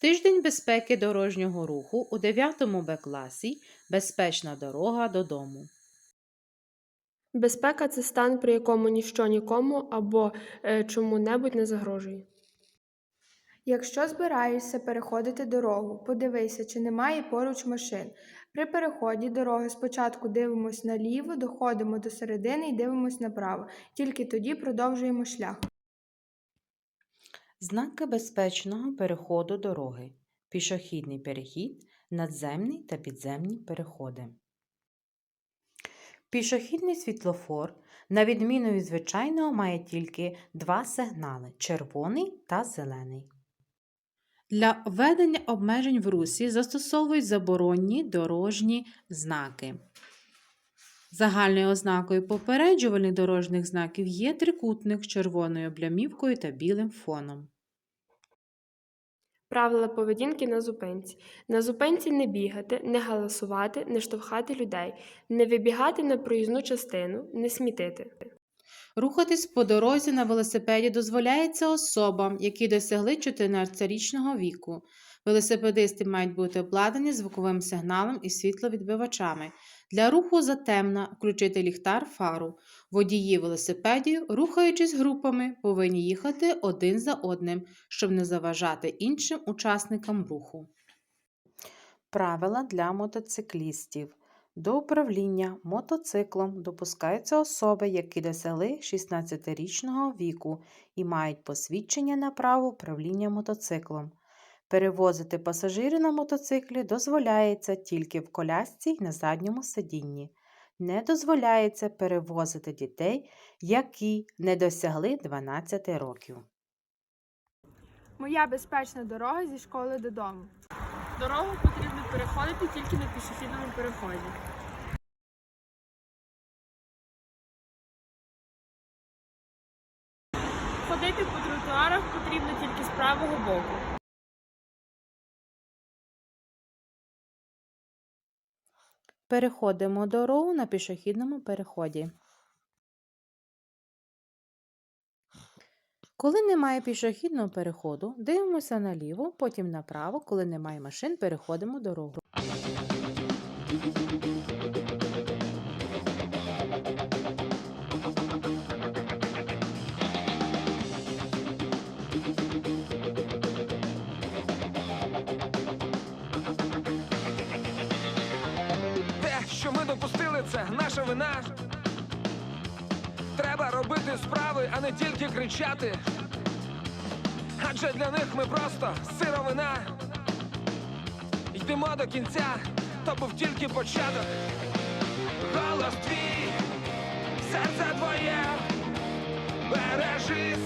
Тиждень безпеки дорожнього руху у 9 Б класі Безпечна дорога додому. Безпека це стан, при якому ніщо нікому або е, чому-небудь не загрожує. Якщо збираєшся переходити дорогу, подивися, чи немає поруч машин. При переході дороги спочатку дивимось наліво, доходимо до середини і дивимось направо. Тільки тоді продовжуємо шлях. Знаки безпечного переходу дороги. Пішохідний перехід, надземні та підземні переходи. Пішохідний світлофор, на відміну від звичайного, має тільки два сигнали червоний та зелений. Для введення обмежень в русі застосовують заборонні дорожні знаки. Загальною ознакою попереджувальних дорожніх знаків є трикутник з червоною облямівкою та білим фоном. Правила поведінки на зупинці. На зупинці не бігати, не галасувати, не штовхати людей, не вибігати на проїзну частину, не смітити. Рухатись по дорозі на велосипеді дозволяється особам, які досягли 14-річного віку. Велосипедисти мають бути обладнані звуковим сигналом і світловідбивачами. Для руху затемна включити ліхтар фару. Водії велосипедів, рухаючись групами, повинні їхати один за одним, щоб не заважати іншим учасникам руху. Правила для мотоциклістів. До управління мотоциклом допускаються особи, які досягли 16-річного віку і мають посвідчення на право управління мотоциклом. Перевозити пасажирів на мотоциклі дозволяється тільки в колясці й на задньому сидінні. Не дозволяється перевозити дітей, які не досягли 12 років. Моя безпечна дорога зі школи додому. Дорогу потрібно переходити тільки на пішохідному переході. Ходити по тротуарах потрібно тільки з правого боку. Переходимо дорогу на пішохідному переході. Коли немає пішохідного переходу, дивимося наліво, потім направо. Коли немає машин, переходимо дорогу. Допустили, це наша вина. Треба робити справи, а не тільки кричати. Адже для них ми просто сировина. Йдемо до кінця, то був тільки початок. Голос твій, серце твоє, бережи